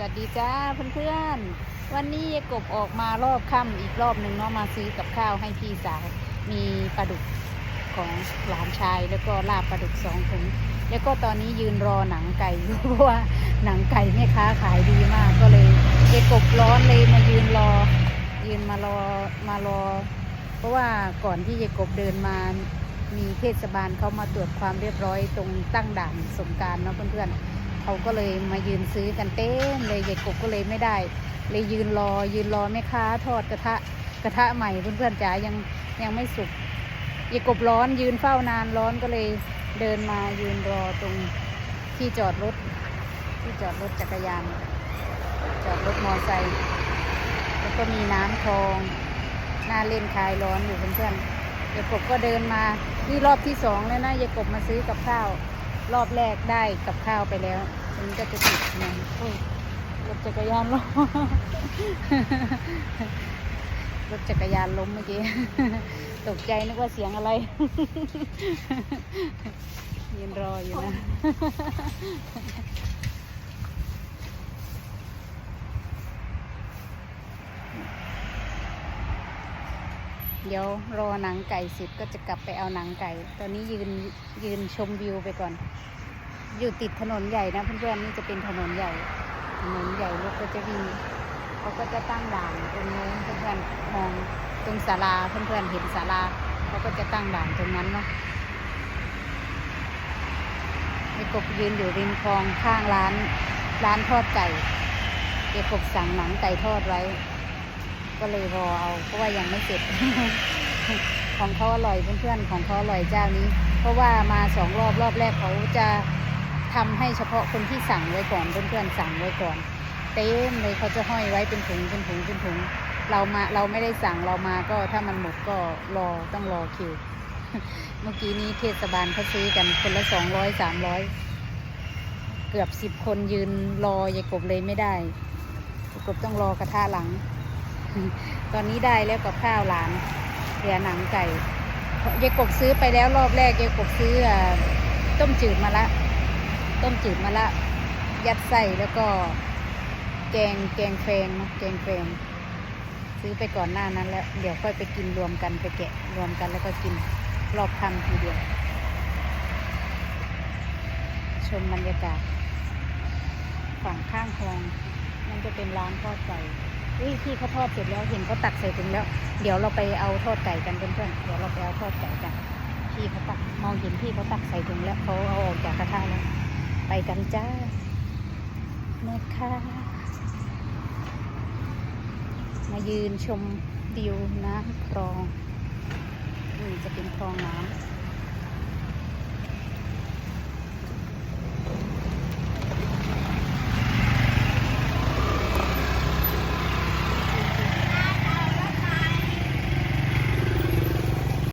สวัสดีจ้าเพื่อนๆ วันนี้ยายกบออกมารอบค่ำอีกรอบหนึ่งเนาะมาซื้อกับข้าวให้พี่สาวมีปลาดุกของหลานชาย แล้วก็ลาบปลาดุกสองถุงแล้วก็ตอนนี้ยืนรอหนังไก่เพราะว่าหนังไก่แม่ค้าขายดีมากก็เลยยายกบร้อนเลยมายืนรอ ยืนมารอมารอ เพราะว่าก่อนที่ยายกบเดินมามีเทศบาลเขามาตรวจความเรียบร้อยตรงตั้งด่านสงการเนาะเพื่อนๆ เขาก็เลยมายืนซื้อกันเต็มเลยยายกบก็เลยไม่ได้ เลยยืนรอยืนรอแม่ค้าทอดกระทะกระทะใหม่เพื่อนๆจ๋ายังยังไม่สุกยายกบร้อนยืนเฝ้านานร้อนก็เลยเดินมายืนรอตรงที่จอดรถ ที่จอดรถจักรยานจอดรถมอไซค์แล้วก็มีน้ำคลองน่าเล่นคลายร้อนอยู่เพื่อนๆยายกบก็เดินมานี่รอบที่สองแล้วนะยายกบมาซื้อกับข้าว รอบแรกได้กับข้าวไปแล้วมันี้ก็จะติดมันโอ้ยรถจักรยานล้มรถจักรยานล้มเมื่อกี้ตกใจนึกว่าเสียงอะไรยืนรออยู่นะ เดี๋ยวรอหนังไก่เสร็จก็จะกลับไปเอาหนังไก่ ตอนนี้ยืนยืนชมวิวไปก่อน อยู่ติดถนนใหญ่นะเพื่อนๆนี่จะเป็นถนนใหญ่ ถนนใหญ่รถก็จะวิ่งเขาก็จะตั้งด่านตรงนู้นเพื่อนๆมองตรงศาลาเพื่อนๆเห็นศาลาเขาก็จะตั้งด่านตรงนั้นเนาะมีกบยืนอยู่ริมคลองข้างร้าน ร้านทอดไก่เด็กกบสั่งหนังไก่ทอดไว้ ก็เลยรอเอาเพราะว่ายังไม่เสร็จ ของเขาอร่อยเพื่อนๆของเขาอร่อยเจ้านี้ เพราะว่ามาสองรอบรอบแรกเขาจะทำให้เฉพาะคนที่สั่งไว้ก่อนเพื่อนๆสั่งไว้ก่อน เต็มเลยเขาจะห้อยไว้เป็นถุงเป็นถุงเป็นถุงเรามาเราไม่ได้สั่งเรามาก็ถ้ามันหมดก็รอต้องรอคิว เมื่อกี้นี้เทศบาลเขาซื้อกันคนละสองร้อยสามร้อยเกือบสิบคนยืนรอยายกบเลยไม่ได้ยายกบต้องรอกระทะหลัง ตอนนี้ได้แล้วกับข้าวหลานเหลือหนังไก่ยายกบซื้อไปแล้วรอบแรกยายกบซื้อต้มจืดมาละ ต้มจืดมาละ ยัดไส้แล้วก็ แกงแกงแฟงแกงแฟงซื้อไปก่อนหน้านั้นแล้ว เดี๋ยวค่อยไปกินรวมกันไปแกะรวมกันแล้วก็กินรอบค่ำทีเดียว ชมบรรยากาศ ฝั่งข้างคลองนั่นจะเป็นร้านทอดไก่ เฮ้ยพี่เขาทอดเสร็จแล้วเห็นเขาตักใส่ถุงแล้ว เดี๋ยวเราไปเอาทอดไก่กันเพื่อนๆเดี๋ยวเราไปเอาทอดไก่กันพี่เขาตักมองเห็นพี่เขาตักใส่ถุงแล้วเขาเอาออกจากกระทะแล้วไปกันจ้าแม่ค่ะมายืนชมวิวน้ำคลองนี่จะเป็นคลองน้ำ